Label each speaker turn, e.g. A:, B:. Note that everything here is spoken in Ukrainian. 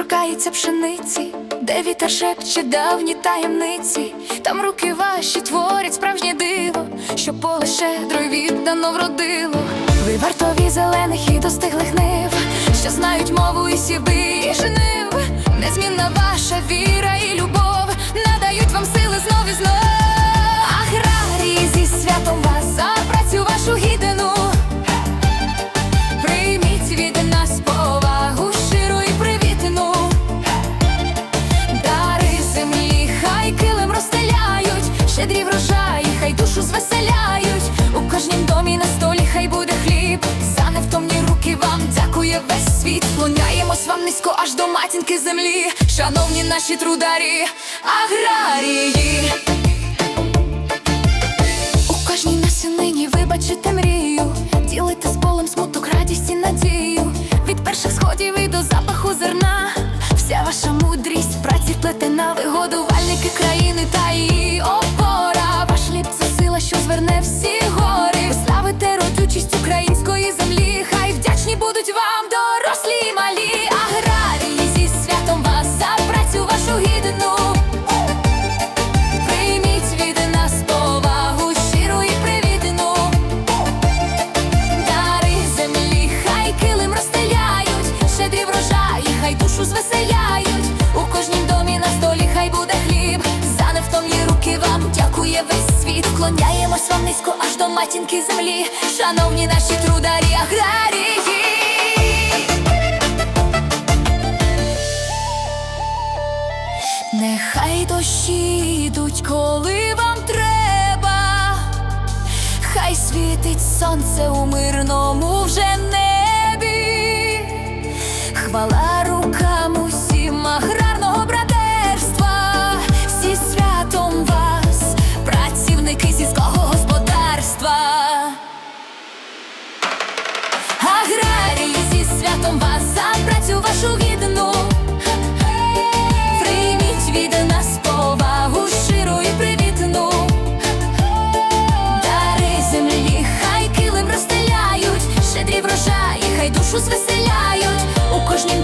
A: торкається пшениці, де вітер шепче давні таємниці, там руки ваші творять справжнє диво, що поле щедро віддано вродило. Ви вартові зелених і достиглих нив, що знають мову і сіби, і жнив. Вам низько аж до матінки землі. Шановні наші трударі, аграрії. У кожній насінині вибачите мрію, ділите з полем смуток, радість і надію. Від перших сходів і до запаху зерна. Вся ваша мудрість, праці вплетена, вигодувальники країни та її хай душу звеселяють. У кожнім домі на столі хай буде хліб. За невтомні руки вам дякує весь світ. Вклоняємось вам низько аж до матінки землі. Шановні наші трударі, аграрії. Нехай дощі йдуть, коли вам треба, хай світить сонце у мирному вже небі, хвала душу звеселяють. У кожнім